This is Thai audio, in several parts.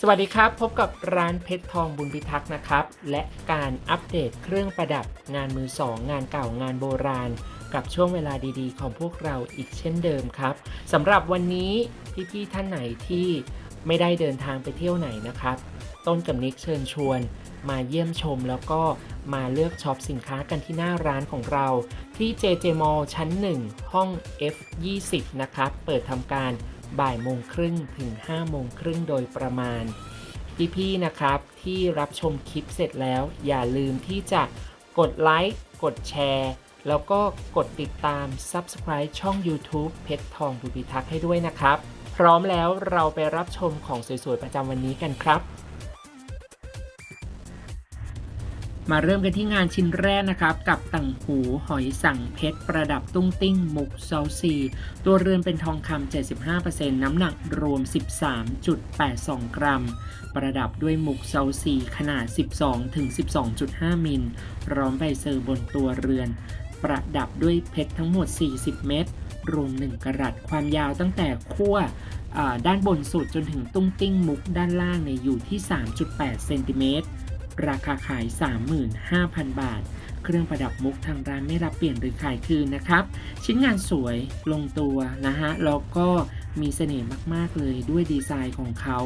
สวัสดีครับ พบกับร้านเพชรทองบุญพิทักษ์นะครับ และการอัปเดตเครื่องประดับงานมือสองงานเก่างานโบราณ กับช่วงเวลาดีๆ ของพวกเราอีกเช่นเดิมครับสำหรับวันนี้พี่ๆท่านไหนที่ไม่ได้เดินทางไปเที่ยวไหนนะครับ ต้นกับนิกเชิญชวน มาเยี่ยมชมแล้วก็มาเลือกช็อปสินค้ากันที่หน้าร้านของเรา ที่ JJ Mall ชั้น 1 ห้อง F20 นะครับ เปิดทำการ บ่ายโมงครึ่งถึง5โมงครึ่งโดยประมาณ พี่ๆนะครับที่รับชมคลิปเสร็จแล้ว อย่าลืมที่จะกดไลค์กดแชร์ แล้วก็กดติดตาม Subscribe ช่อง YouTube เพชรทองบุพิทักษ์ให้ด้วยนะครับ พร้อมแล้วเราไปรับชมของสวยๆประจำวันนี้กันครับ มาเริ่มกันที่งานชิ้นแรกนะครับ กับต่างหูหอยสังเพชร ประดับตุ้งติ้งมุกเซาซีตัวเรือนเป็นทองคำ75%น้ำหนักรวม 13.82 กรัม ประดับด้วยมุกเซาซีขนาด 12ถึง12.5 มิลร้อมใบเซอร์บนตัวเรือน ประดับด้วยเพชรทั้งหมด 40 เม็ดรวม 1 กรัตความยาวตั้งแต่ขั้วด้านบนสุดจนถึงตุ้งติ้งมุกด้านล่างเนี่ยอยู่ที่ 3.8 เซนติเมตร ราคาขาย 35,000 บาท เครื่องประดับมุกทางร้านไม่รับเปลี่ยนหรือขายคืนนะครับ ชิ้นงานสวยลงตัวนะฮะ แล้วก็มีเสน่ห์มากๆเลยด้วยดีไซน์ของเขา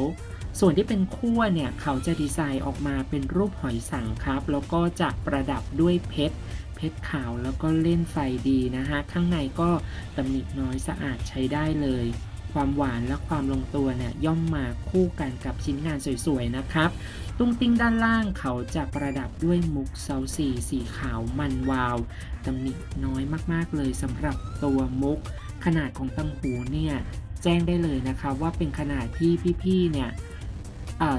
ส่วนที่เป็นขั้วเนี่ย เขาจะดีไซน์ออกมาเป็นรูปหอยสังครับ แล้วก็จะประดับด้วยเพชรเพชรขาวแล้วก็เล่นไฟดีนะฮะ ข้างในก็ตำหนิน้อยสะอาดใช้ได้เลย ความหวานและความลงตัวเนี่ยย่อมมาคู่กันกับชิ้นงานสวยๆนะครับตุ้งติ้งด้านล่างเขาจะประดับด้วยมุกเซาซีสีขาวมันวาวตำหนิน้อยมากๆเลยสำหรับตัวมุก ขนาดของตังหูเนี่ยแจ้งได้เลยนะคะว่าเป็นขนาดที่พี่ๆเนี่ย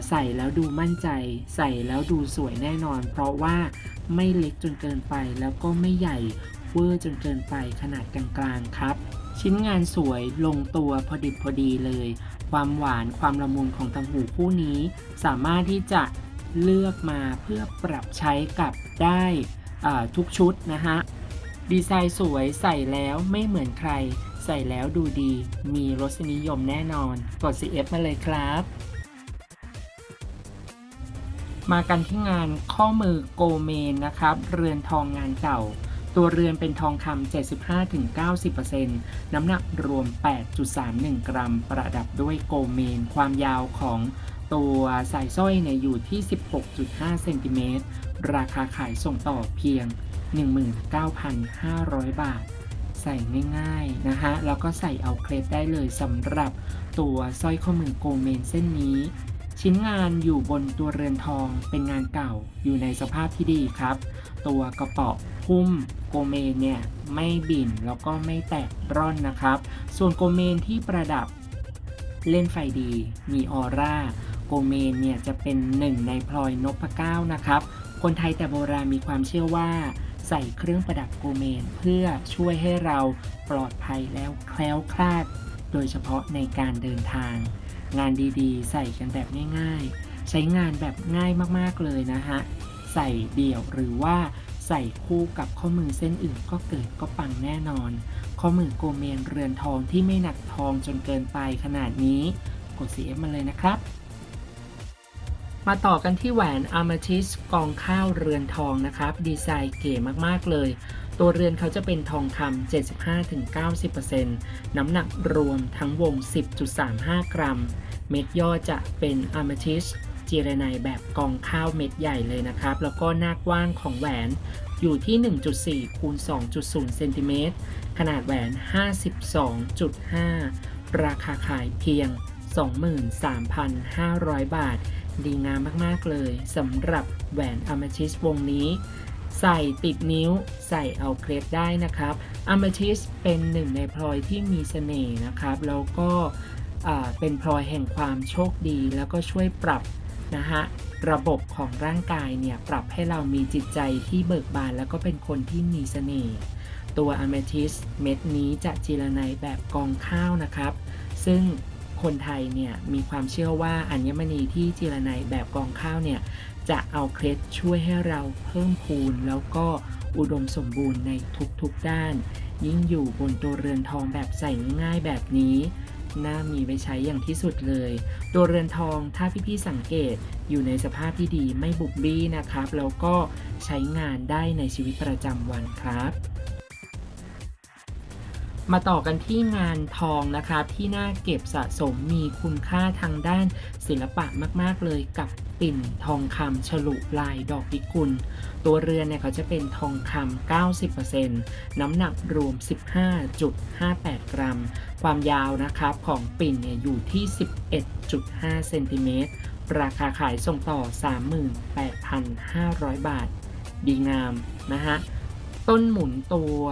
ใส่แล้วดูมั่นใจ ใส่แล้วดูสวยแน่นอน เพราะว่าไม่เล็กจนเกินไปแล้วก็ไม่ใหญ่เวอร์จนเกินไปขนาดกลางๆครับ ชิ้นงานสวยลงตัวพอดิบพอดีเลย ความหวานความละมุนของตังหูคู่นี้ สามารถที่จะเลือกมาเพื่อปรับใช้กับได้ทุกชุดนะฮะ ดีไซน์สวยใส่แล้วไม่เหมือนใคร ใส่แล้วดูดี มีรสนิยมแน่นอน กด CF มาเลยครับ มากันที่งานข้อมือโกเมนนะครับ เรือนทองงานเก่า ตัวเรือนเป็นทองคำ 75-90%น้ำหนักรวม 8.31 กรัม ประดับด้วยโกเมน ความยาวของตัวสายสร้อยเนี่ยอยู่ที่ 16.5 เซนติเมตร ราคาขายส่งต่อเพียง 19,500 บาท ใส่ง่ายๆนะฮะแล้วก็ใส่เอาเคล็ดได้เลยสำหรับตัวสร้อยข้อมือโกเมนเส้นนี้ ชิ้นงานอยู่บนตัวเรือนทองเป็นงานเก่าอยู่ในสภาพที่ดีครับ ตัวกระเป๋า หุ้มโกเมนเนี่ยไม่บิ่นแล้วก็ไม่แตกร่อนนะครับ ส่วนโกเมนที่ประดับเล่นไฟดี มีออร่าโกเมนเนี่ยจะเป็นหนึ่งในพลอยนพเก้านะครับ คนไทยแต่โบราณมีความเชื่อว่า ใส่เครื่องประดับโกเมนเพื่อช่วยให้เราปลอดภัยแล้วแคล้วคลาด โดยเฉพาะในการเดินทาง งานดีๆ ใส่กันแบบง่าย ๆ ใช้งานแบบง่ายมากๆเลยนะฮะใส่เดี่ยวหรือว่า ใส่คู่กับข้อมือเส้นอื่นก็เกิดก็ปังแน่นอน ข้อมือโกเมนเรือนทองที่ไม่หนักทองจนเกินไปขนาดนี้ กด CF มาเลยนะครับ มาต่อกันที่แหวน a m a t h y s t กองข้าวเรือนทองนะครับ ดีไซน์เก๋มากๆเลย ตัวเรือนเขาจะเป็นทองคำ 75-90%น้ำหนักรวมทั้งวง 10.35 กรัม เม็ดย่อจะเป็น a m a t h y s t จีเรไนแบบกองข้าวเม็ดใหญ่เลยนะครับ แล้วก็หน้ากว้างของแหวนอยู่ที่ 1.4 คูณ 2.0 เซนติเมตร ขนาดแหวน 52.5 ราคาขายเพียง 23,500 บาท ดีงามมาก ๆ เลยสำหรับแหวนอ m ม t ิสวงนี้ ใส่ติดนิ้วใส่เอาเคล็ดได้นะครับอ m ม t ิสเป็นหนึ่งในพลอยที่มีเสน่ห์นะครับ แล้วก็เป็นพลอยแห่งความโชคดี แล้วก็ช่วยปรับ นะฮะระบบของร่างกายเนี่ยปรับให้เรามีจิตใจที่เบิกบานแล้วก็เป็นคนที่มีเสน่ห์ตัวอ m ม t ิสเม็ดนี้จะจีรไนแบบกองข้าวนะครับ ซึ่งคนไทยเนี่ยมีความเชื่อว่าอัญมณีที่จีรไนแบบกองข้าวเนี่ยจะเอาเคล็ดช่วยให้เราเพิ่มพูนแล้วก็อุดมสมบูรณ์ในทุกๆด้าน ยิ่งอยู่บนตัวเรือนทองแบบใส่ง่ายแบบนี้ น่ามีไว้ใช้อย่างที่สุดเลย ตัวเรือนทองถ้าพี่ๆสังเกตอยู่ในสภาพที่ดีไม่บุบบี้นะครับ แล้วก็ใช้งานได้ในชีวิตประจำวันครับ มาต่อกันที่งานทองนะครับที่น่าเก็บสะสมมีคุณค่าทางด้านศิลปะมากๆเลยกับปิ่นทองคำฉลุลายดอกพิกุล ตัวเรือนเนี่ยเขาจะเป็นทองคำ90%น้ำหนักรวม 15.58 กรัม ความยาวนะครับของปิ่นเนี่ยอยู่ที่ 11.5 เซนติเมตรราคาขายส่งต่อ 38,500 บาท ดีงามนะฮะต้นหมุนตัว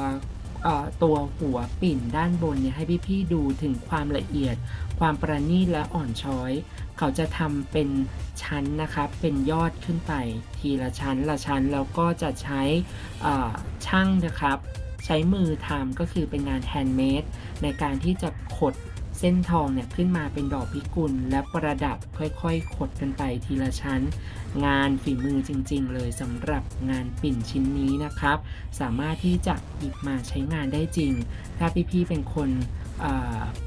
ตัวหัวปิ่นด้านบนเนี่ยให้พี่ๆดูถึงความละเอียด ความประณีตและอ่อนช้อย เขาจะทำเป็นชั้นนะครับเป็นยอดขึ้นไป ทีละชั้นละชั้นแล้วก็จะใช้ช่างนะครับ ใช้มือทำก็คือเป็นงานแฮนด์เมดในการที่จะขด เส้นทองเนี่ยขึ้นมาเป็นดอกพิกุลและประดับค่อยๆขดกันไปทีละชั้น งานฝีมือจริง ๆ เลยสำหรับงานปิ่นชิ้นนี้นะครับ สามารถที่จะหยิบมาใช้งานได้จริง ถ้าพี่ๆเป็นคน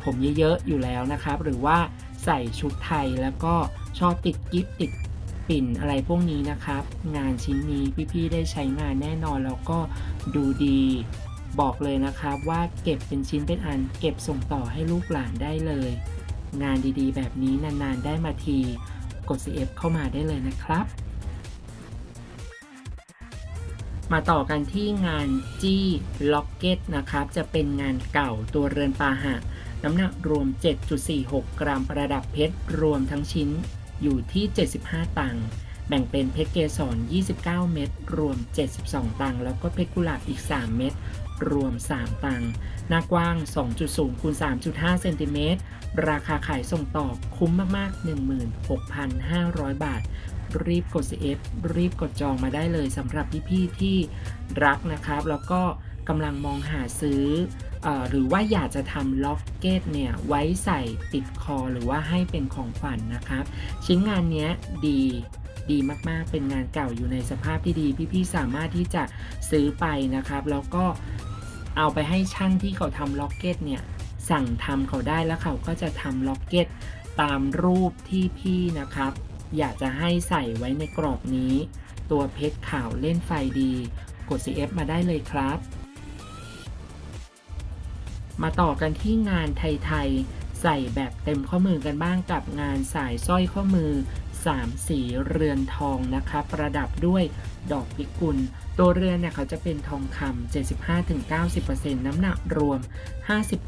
ผมเยอะๆอยู่แล้วนะครับ หรือว่าใส่ชุดไทยแล้วก็ชอบติดกิฟติดปิ่นอะไรพวกนี้นะครับ งานชิ้นนี้พี่ๆได้ใช้งานแน่นอนแล้วก็ดูดี บอกเลยนะครับว่าเก็บเป็นชิ้นเป็นอัน เก็บส่งต่อให้ลูกหลานได้เลย งานดีๆ แบบนี้นานๆได้มาที กด CF เข้ามาได้เลยนะครับ มาต่อกันที่งานจี้ล็อกเก็ตนะครับ จะเป็นงานเก่าตัวเรือนปาหะ น้ำหนักรวม 7.46 กรัมประดับเพชรรวมทั้งชิ้นอยู่ที่ 75 ตังค์แบ่งเป็นเพชรเกสร29 เม็ดรวม 72 ตังค์แล้วก็เพชรกุหลาบอีก 3 เม็ด รวม 3 ตังค์หน้ากว้าง 2.0คูณ3.5 เซนติเมตร ราคาขายส่งต่อคุ้มมาก ๆ 16,500 บาท รีบกด CF รีบกดจองมาได้เลยสำหรับพี่ๆที่รักนะครับ แล้วก็กำลังมองหาซื้ออหรือว่าอยากจะทำล็อกเก็ตเนี่ย ไว้ใส่ติดคอหรือว่าให้เป็นของขวัญนนะครับ ชิ้นงานนี้ดี ดีมากๆ เป็นงานเก่าอยู่ในสภาพที่ดี พี่ๆสามารถที่จะซื้อไปนะครับ แล้วก็เอาไปให้ช่างที่เขาทำล็อกเก็ตเนี่ยสั่งทำเขาได้แล้วเขาก็จะทำล็อกเก็ตตามรูปที่พี่นะครับ อยากจะให้ใส่ไว้ในกรอบนี้ ตัวเพชรขาวเล่นไฟดี กด CF มาได้เลยครับ มาต่อกันที่งานไทยๆใส่แบบเต็มข้อมือกันบ้างกับงานสายสร้อยข้อมือ 3 สีเรือนทองนะคะประดับด้วยดอกพิกุล ตัวเรือนเนี่ยเขาจะเป็นทองคำ75-90%น้ำหนักรวม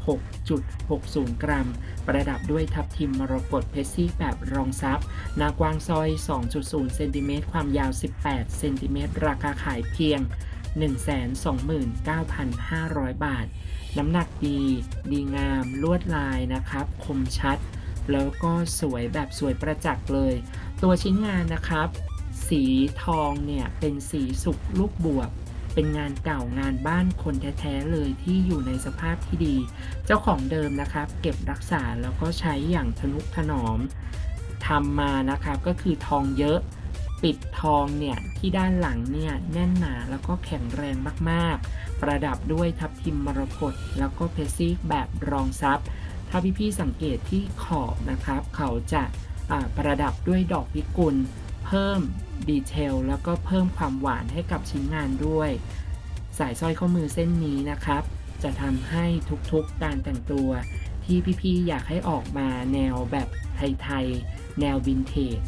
56.60 กรัม ประดับด้วยทับทิมมรกตเพชรซี่แบบรองซับหนากว้างซอย 2.0 เซนติเมตรความยาว 18 เซนติเมตรราคาขายเพียง 129,500 บาท น้ำหนักดี ดีงาม ลวดลายนะครับ คมชัด แล้วก็สวยแบบสวยประจักษ์เลย ตัวชิ้นงานนะครับ สีทองเนี่ยเป็นสีสุกลูกบวบเป็นงานเก่างานบ้านคนแท้ๆเลยที่อยู่ในสภาพที่ดี เจ้าของเดิมนะครับ เก็บรักษาแล้วก็ใช้อย่างทนุถนอมทำมานะครับก็คือทองเยอะปิดทองเนี่ยที่ด้านหลังเนี่ยแน่นหนาแล้วก็แข็งแรงมากๆ ประดับด้วยทับทิมมรกตแล้วก็เพชรซีกแบบรองซับถ้าพี่ๆสังเกตที่ขอบนะครับ เขาจะ ประดับด้วยดอกพิกุล เพิ่มดีเทลแล้วก็เพิ่มความหวานให้กับชิ้นงานด้วย สายสร้อยข้อมือเส้นนี้นะครับ จะทำให้ทุกๆการแต่งตัวที่พี่ๆอยากให้ออกมาแนวแบบไทยๆ แนววินเทจ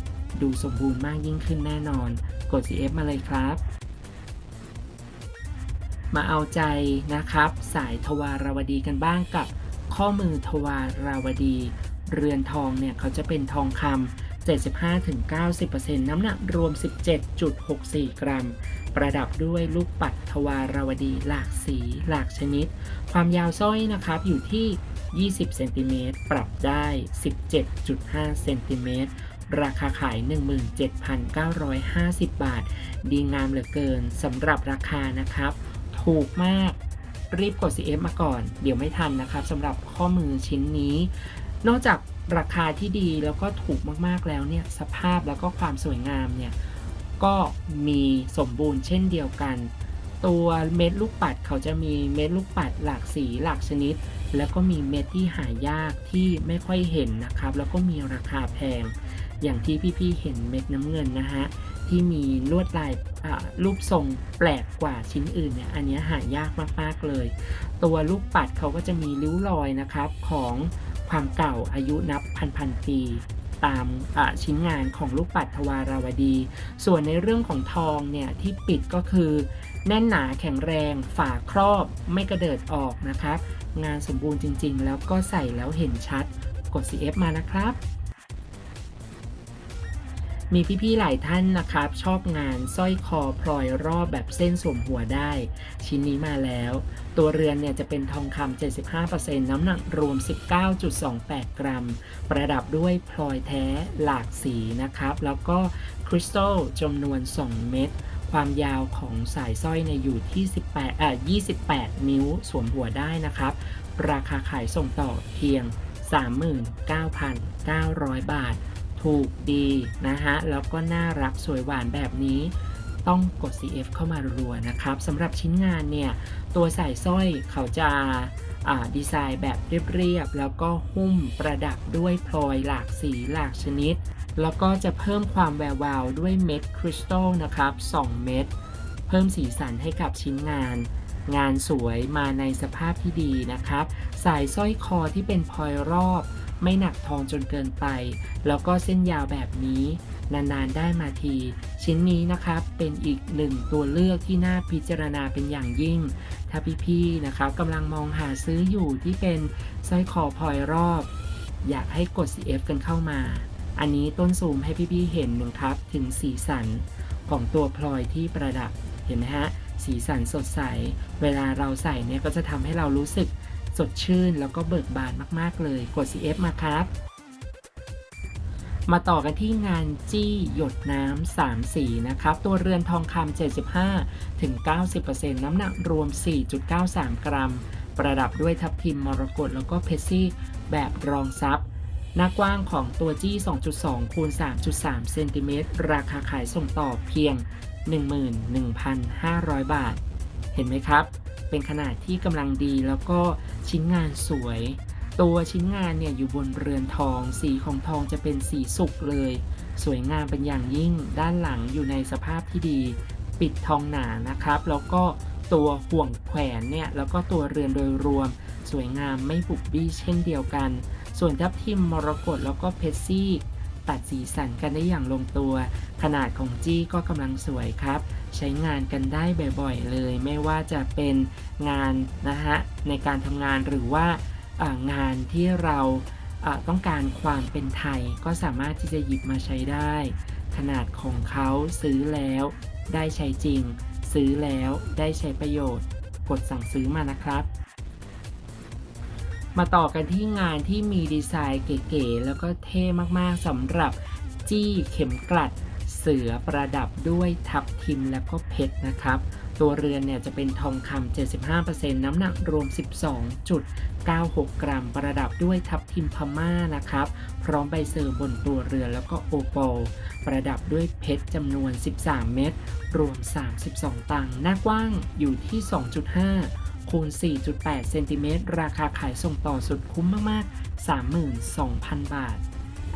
ดูสมบูรณ์มากยิ่งขึ้นแน่นอน กด CF มาเลยครับ มาเอาใจนะครับ สายทวารวดีกันบ้างกับข้อมือทวารวดี เรือนทองเนี่ยเขาจะเป็นทองคำ75-90%น้ำหนักรวม 17.64 กรัม ประดับด้วยลูกปัดทวารวดีหลากสีหลากชนิด ความยาวสร้อยนะครับอยู่ที่ 20 เซนติเมตร ปรับได้ 17.5 เซนติเมตร ราคาขาย 17,950 บาท ดีงามเหลือเกินสำหรับราคานะครับ ถูกมาก รีบกด CF มาก่อน เดี๋ยวไม่ทันนะครับสำหรับข้อมือชิ้นนี้ นอกจากราคาที่ดีแล้วก็ถูกมากๆแล้วเนี่ยสภาพแล้วก็ความสวยงามเนี่ยก็มีสมบูรณ์เช่นเดียวกัน ตัวเม็ดลูกปัดเขาจะมีเม็ดลูกปัดหลากสีหลากชนิด แล้วก็มีเม็ดที่หายากที่ไม่ค่อยเห็นนะครับ แล้วก็มีราคาแพง อย่างที่พี่ๆเห็นเม็ดน้ำเงินนะฮะที่มีลวดลายรูปทรงแปลกกว่าชิ้นอื่นเนี่ยอันนี้หายากมากๆเลย ตัวลูกปัดเขาก็จะมีริ้วรอยนะครับของ ความเก่าอายุนับพันพันปี ตามชิ้นงานของลูกปัดทวาราวดี ส่วนในเรื่องของทองเนี่ยที่ปิดก็คือ แน่นหนาแข็งแรง ฝาครอบไม่กระเดิดออกนะครับ งานสมบูรณ์จริง ๆ แล้วก็ใส่แล้วเห็นชัด กด CF มานะครับ มีพี่ๆหลายท่านนะครับ ชอบงานสร้อยคอพลอยรอบแบบเส้นสวมหัวได้ ชิ้นนี้มาแล้ว ตัวเรือนเนี่ยจะเป็นทองคำ75%น้ำหนักรวม 19.28 กรัม ประดับด้วยพลอยแท้หลากสีนะครับ แล้วก็คริสตัลจำนวน 2 เม็ดความยาวของสายสร้อยเนี่ยอยู่ที่ 18อ่า28 นิ้วสวมหัวได้นะครับ ราคาขายส่งต่อเพียง 39,900 บาท ถูกดีนะฮะ แล้วก็น่ารักสวยหวานแบบนี้ต้องกด CF เข้ามารัวๆนะครับสำหรับชิ้นงานเนี่ย ตัวสายสร้อยเขาจะดีไซน์แบบเรียบๆ แล้วก็หุ้มประดับด้วยพลอยหลากสีหลากชนิด แล้วก็จะเพิ่มความแวววาวด้วยเม็ดคริสตัลนะครับ 2 เม็ดเพิ่มสีสันให้กับชิ้นงาน งานสวยมาในสภาพที่ดีนะครับ สายสร้อยคอที่เป็นพลอยรอบ ไม่หนักทองจนเกินไป แล้วก็เส้นยาวแบบนี้ นานๆได้มาที ชิ้นนี้นะครับเป็นอีกหนึ่งตัวเลือกที่น่าพิจารณาเป็นอย่างยิ่ง ถ้าพี่ๆนะครับกำลังมองหาซื้ออยู่ที่เป็นสร้อยคอพลอยรอบ อยากให้กด CF กันเข้ามา อันนี้ต้นซูมให้พี่ๆเห็นหนึ่งครับถึงสีสันของตัวพลอยที่ประดับเห็นไหมฮะสีสันสดใส เวลาเราใส่เนี่ยก็จะทำให้เรารู้สึก สดชื่นแล้วก็เบิกบานมาก ๆ เลย กด CF มาครับ มาต่อกันที่งานจี้หยดน้ำสามสีนะครับ ตัวเรือนทองคำ75 ถึง 90%น้ำหนักรวม 4.93 กรัม ประดับด้วยทับทิมมรกตแล้วก็เพชรซี่แบบรองซับหน้ากว้างของตัวจี้ 2.2 คูณ 3.3 เซนติเมตร ราคาขายส่งต่อเพียง 11,500 บาท เห็นไหมครับ เป็นขนาดที่กำลังดีแล้วก็ ชิ้นงานสวย ตัวชิ้นงานเนี่ยอยู่บนเรือนทอง สีของทองจะเป็นสีสุกเลย สวยงามเป็นอย่างยิ่ง ด้านหลังอยู่ในสภาพที่ดี ปิดทองหนานะครับ แล้วก็ตัวห่วงแขวนเนี่ยแล้วก็ตัวเรือนโดยรวม สวยงามไม่บุบบี้เช่นเดียวกัน ส่วนทับทิมมรกตแล้วก็เพชรซี่ตัดสีสันกันได้อย่างลงตัว ขนาดของจี้ก็กำลังสวยครับ ใช้งานกันได้บ่อยๆเลย ไม่ว่าจะเป็นงานนะฮะในการทำงานหรือว่างานที่เราต้องการความเป็นไทยก็สามารถที่จะหยิบมาใช้ได้ ขนาดของเขาซื้อแล้ว ได้ใช้จริง ซื้อแล้วได้ใช้ประโยชน์ กดสั่งซื้อมานะครับ มาต่อกันที่งานที่มีดีไซน์เก๋ๆแล้วก็เท่มากๆสำหรับจี้เข็มกลัด สือประดับด้วยทับทิมและก็เพชรนะครับ ตัวเรือนเนี่ยจะเป็นทองคำ 75%น้ำหนักรวม 12.96 กรัม ประดับด้วยทับทิมพม่านะครับ พร้อมใบเซอร์บนตัวเรือนแล้วก็โอโปลประดับด้วยเพชรจำนวน 13 เม็ด รวม 32 ตังค์ หน้ากว้างอยู่ที่ 2.5คูณ 4.8 เซนติเมตร ราคาขายส่งต่อสุดคุ้มมาก ๆ 32,000 บาท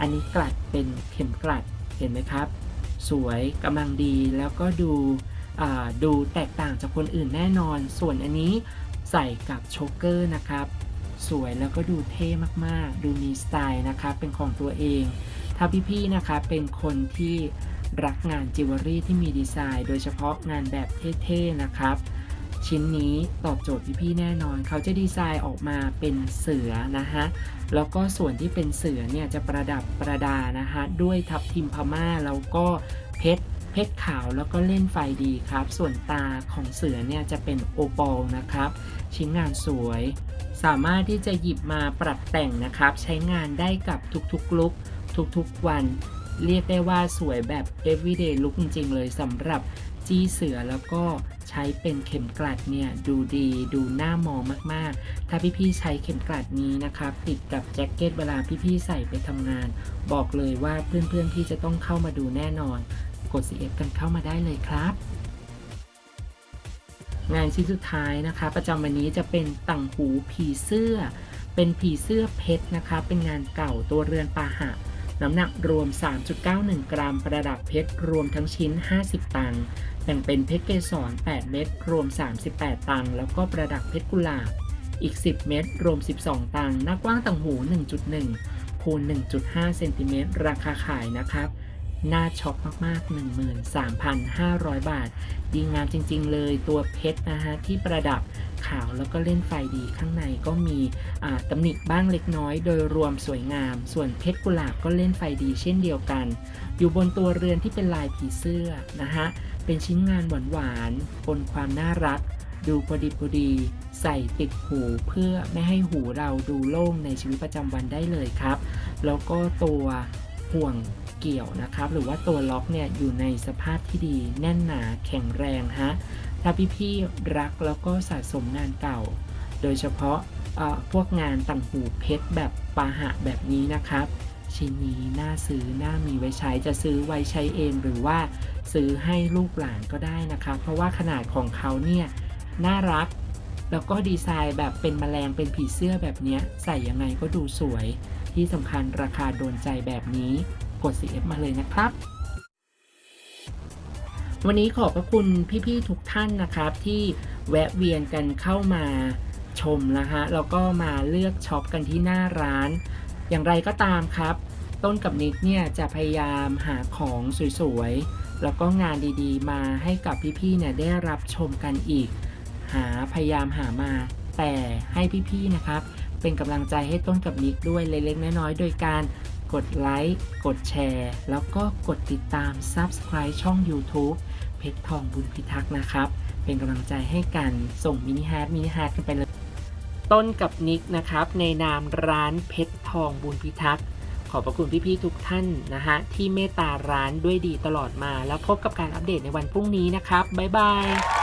อันนี้กลัดเป็นเข็มกลัด เห็นไหมครับ สวยกำลังดีแล้วก็ดูดูแตกต่างจากคนอื่นแน่นอน ส่วนอันนี้ใส่กับโชกเกอร์นะครับ สวยแล้วก็ดูเท่มากๆ ดูมีสไตล์นะครับเป็นของตัวเอง ถ้าพี่ๆนะคะเป็นคนที่รักงานจิวเวลรี่ที่มีดีไซน์ โดยเฉพาะงานแบบเท่ๆนะครับ ชิ้นนี้ตอบโจทย์พี่ๆแน่นอน เขาจะดีไซน์ออกมาเป็นเสือนะฮะแล้วก็ส่วนที่เป็นเสือเนี่ยจะประดับประดานะฮะด้วยทับทิมพม่าแล้วก็เพชรเพชรขาวแล้วก็เล่นไฟดีครับ ส่วนตาของเสือเนี่ยจะเป็นโอปอลนะครับ ชิ้นงานสวย สามารถที่จะหยิบมาปรับแต่งนะครับ ใช้งานได้กับทุกๆลุคทุกๆวัน เรียกได้ว่าสวยแบบ everyday look จริงๆเลยสำหรับจี้เสือแล้วก็ ใช้เป็นเข็มกลัดเนี่ยดูดีดูน่ามองมากๆ ถ้าพี่ๆใช้เข็มกลัดนี้นะครับติดกับแจ็คเก็ตเวลาพี่ๆใส่ไปทำงาน บอกเลยว่าเพื่อนๆพี่จะต้องเข้ามาดูแน่นอน กด CF กันเข้ามาได้เลยครับงานชิ้นสุดท้ายนะคะ ประจำวันนี้จะเป็นต่างหูผีเสื้อ เป็นผีเสื้อเพชรนะคะ เป็นงานเก่าตัวเรือนปาหะ น้ำหนักรวม 3.91 กรัม ประดับเพชรรวมทั้งชิ้น 50 ตังค์ แบ่งเป็นเพชรเกสร 8 เม็ดรวม 38 ตังค์แล้วก็ประดับเพชรกุหลาบอีก 10 เม็ดรวม 12 ตังค์หน้ากว้างต่างหู 1.1คูณ1.5 เซนติเมตรราคาขายนะครับ น่าช็อปมากๆ 13,500 บาท ดีงามจริง ๆ เลยตัวเพชรนะฮะที่ประดับขาวแล้วก็เล่นไฟดีข้างในก็มีตำหนิบ้างเล็กน้อยโดยรวมสวยงาม ส่วนเพชรกุหลาบก็เล่นไฟดีเช่นเดียวกัน อยู่บนตัวเรือนที่เป็นลายผีเสื้อนะฮะเป็นชิ้นงานหวานๆปนความน่ารัก ดูพอดีพอดีใส่ติดหูเพื่อไม่ให้หูเราดูโล่งในชีวิตประจำวันได้เลยครับ แล้วก็ตัวห่วง เกี่ยวนะครับ หรือว่าตัวล็อกเนี่ยอยู่ในสภาพที่ดีแน่นหนาแข็งแรงฮะถ้าพี่ๆรักแล้วก็สะสมงานเก่า โดยเฉพาะพวกงานต่างหูเพชรแบบปาหะแบบนี้นะครับ ชิ้นนี้น่าซื้อน่ามีไว้ใช้จะซื้อไว้ใช้เองหรือว่าซื้อให้ลูกหลานก็ได้นะครับ เพราะว่าขนาดของเขาเนี่ยน่ารักแล้วก็ดีไซน์แบบเป็นแมลงเป็นผีเสื้อแบบนี้ใส่ยังไงก็ดูสวย ที่สำคัญราคาโดนใจแบบนี้ กด CF มาเลยนะครับ วันนี้ขอบพระคุณพี่ๆทุกท่านนะครับ ที่แวะเวียนกันเข้ามาชมนะฮะแล้วก็มาเลือกช็อปกันที่หน้าร้าน อย่างไรก็ตามครับ ต้นกับนิกเนี่ยจะพยายามหาของสวยๆ แล้วก็งานดีๆ มาให้กับพี่ๆเนี่ยได้รับชมกันอีก หาพยายามหามา แต่ให้พี่ๆนะครับ เป็นกำลังใจให้ต้นกับนิกด้วยเล็กๆน้อยๆโดยการ กดไลค์ กดแชร์ แล้วก็กดติดตาม Subscribe ช่อง YouTube เพชรทองบุญพิทักษ์นะครับ เป็นกำลังใจให้กันส่งมินิฮาร์ดมินิฮาร์ดกันไปเลย ต้นกับนิกนะครับ ในนามร้านเพชรทองบุญพิทักษ์ขอบพระคุณพี่ๆทุกท่านนะฮะ ที่เมตตาร้านด้วยดีตลอดมา แล้วพบกับการอัปเดตในวันพรุ่งนี้นะครับ บ๊ายบาย